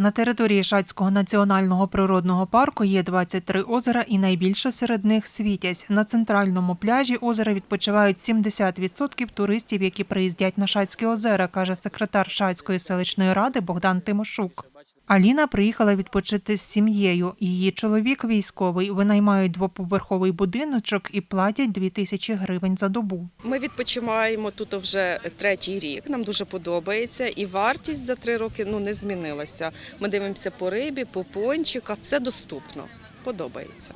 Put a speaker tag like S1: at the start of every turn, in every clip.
S1: На території Шацького національного природного парку є 23 озера, і найбільше серед них світязь. На центральному пляжі озера відпочивають 70% туристів, які приїздять на Шацькі озера, каже секретар Шацької селищної ради Богдан Тимошук. Аліна приїхала відпочити з сім'єю. Її чоловік військовий винаймають двоповерховий будиночок і платять 2 тисячі гривень за добу.
S2: Ми відпочиваємо тут вже третій рік. Нам дуже подобається, і вартість за три роки ну не змінилася. Ми дивимося по рибі, по пончиках. Все доступно. Подобається.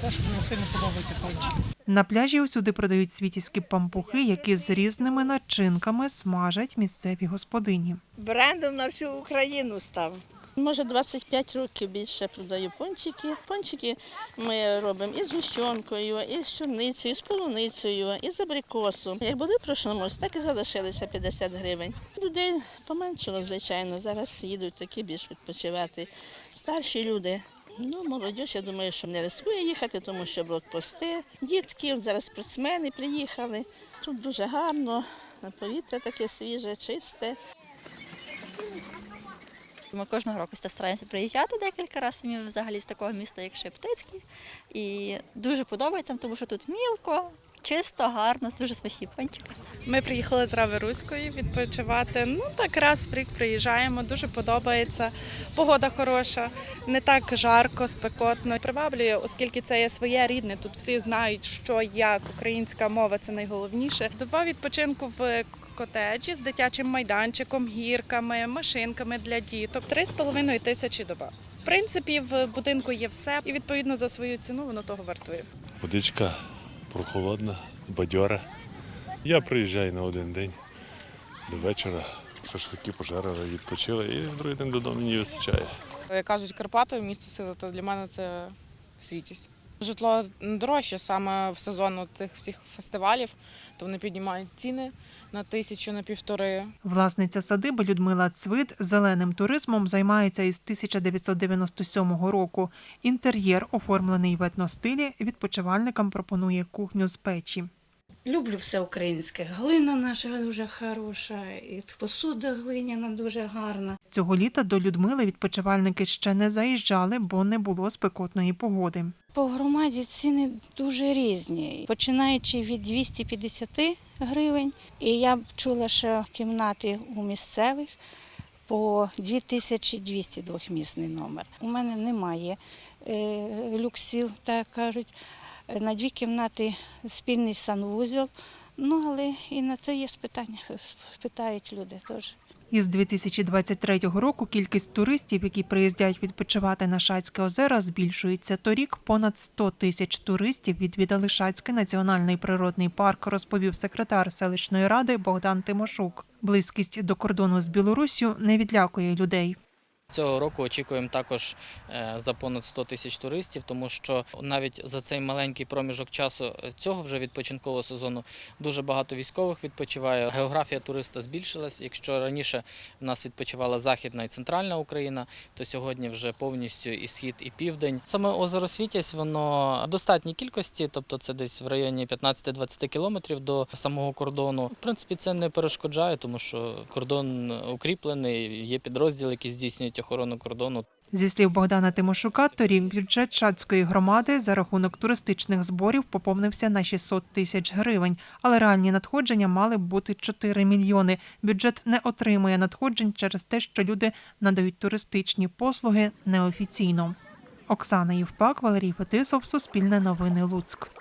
S3: Це ж мені сильно подобаються пончики.
S1: На пляжі усюди продають світівські пампухи, які з різними начинками смажать місцеві господині.
S4: брендом на всю Україну став.
S5: Може, 25 років більше продаю пончики. Пончики ми робимо і з гущонкою, і з чорницею, і з полуницею, і з абрикосом. Як були в прошлому так і залишилися 50 гривень. Людей поменшало, звичайно. Зараз їдуть такі більш відпочивати. Старші люди. Ну, молодь, я думаю, що не рискує їхати, тому що блокпости. Дітки, зараз спортсмени приїхали. Тут дуже гарно, повітря таке свіже, чисте.
S6: Ми кожного року стараємося приїжджати декілька разів. Ми взагалі з такого міста, як Шептицький. І дуже подобається, тому що тут мілко, чисто, гарно, дуже смачні пончики.
S7: Ми приїхали з Рави-Руської відпочивати. Ну так раз в рік приїжджаємо, дуже подобається. Погода хороша, не так жарко, спекотно. Приваблює, оскільки це є своє рідне. Тут всі знають, що як українська мова це найголовніше. Доба відпочинку в котеджі з дитячим майданчиком, гірками, машинками для діток. Три з половиною тисячі доба. В принципі, в будинку є все, і відповідно за свою ціну воно того вартує.
S8: Водичка прохолодна, бадьора. Я приїжджаю на один день до вечора, шашлики пожарили, відпочили і в другий день додому мені вистачає.
S9: Як кажуть, Карпати місце сили, то для мене це світість. Житло дорожче саме в сезон тих всіх фестивалів, то вони піднімають ціни на тисячу, на півтори.
S1: Власниця садиби Людмила Цвит зеленим туризмом займається із 1997 року. Інтер'єр, оформлений в етностилі, відпочивальникам пропонує кухню з печі.
S10: Люблю все українське. Глина наша дуже хороша, і посуда глиняна дуже гарна.
S1: Цього літа до Людмили відпочивальники ще не заїжджали, бо не було спекотної погоди.
S10: По громаді ціни дуже різні, починаючи від 250 гривень. І я б чула, що кімнати у місцевих по 2200 двохмісний номер. У мене немає е, люксів, так кажуть. Е, На дві кімнати спільний санвузол. Ну, але і на це є питання, питають люди теж.
S1: Із 2023 року кількість туристів, які приїздять відпочивати на Шацьке озера, збільшується. Торік понад 100 тисяч туристів відвідали Шацький національний природний парк, розповів секретар селищної ради Богдан Тимошук. Близькість до кордону з Білоруссю не відлякує людей.
S11: Цього року очікуємо також е, за понад 100 тисяч туристів, тому що навіть за цей маленький проміжок часу е, цього вже відпочинкового сезону дуже багато військових відпочиває. Географія туриста збільшилась. Якщо раніше в нас відпочивала західна і центральна Україна, то сьогодні вже повністю і схід, і південь. Саме озеро Світязь, воно достатній кількості, тобто це десь в районі 15-20 кілометрів до самого кордону. В принципі, це не перешкоджає, тому що кордон укріплений, є підрозділи, які здійснюють охорону кордону.
S1: Зі слів Богдана Тимошука, торік бюджет Шацької громади за рахунок туристичних зборів поповнився на 600 тисяч гривень, але реальні надходження мали б бути 4 мільйони. Бюджет не отримує надходжень через те, що люди надають туристичні послуги неофіційно. Оксана Євпак, Валерій Фетисов, Суспільне новини Луцьк.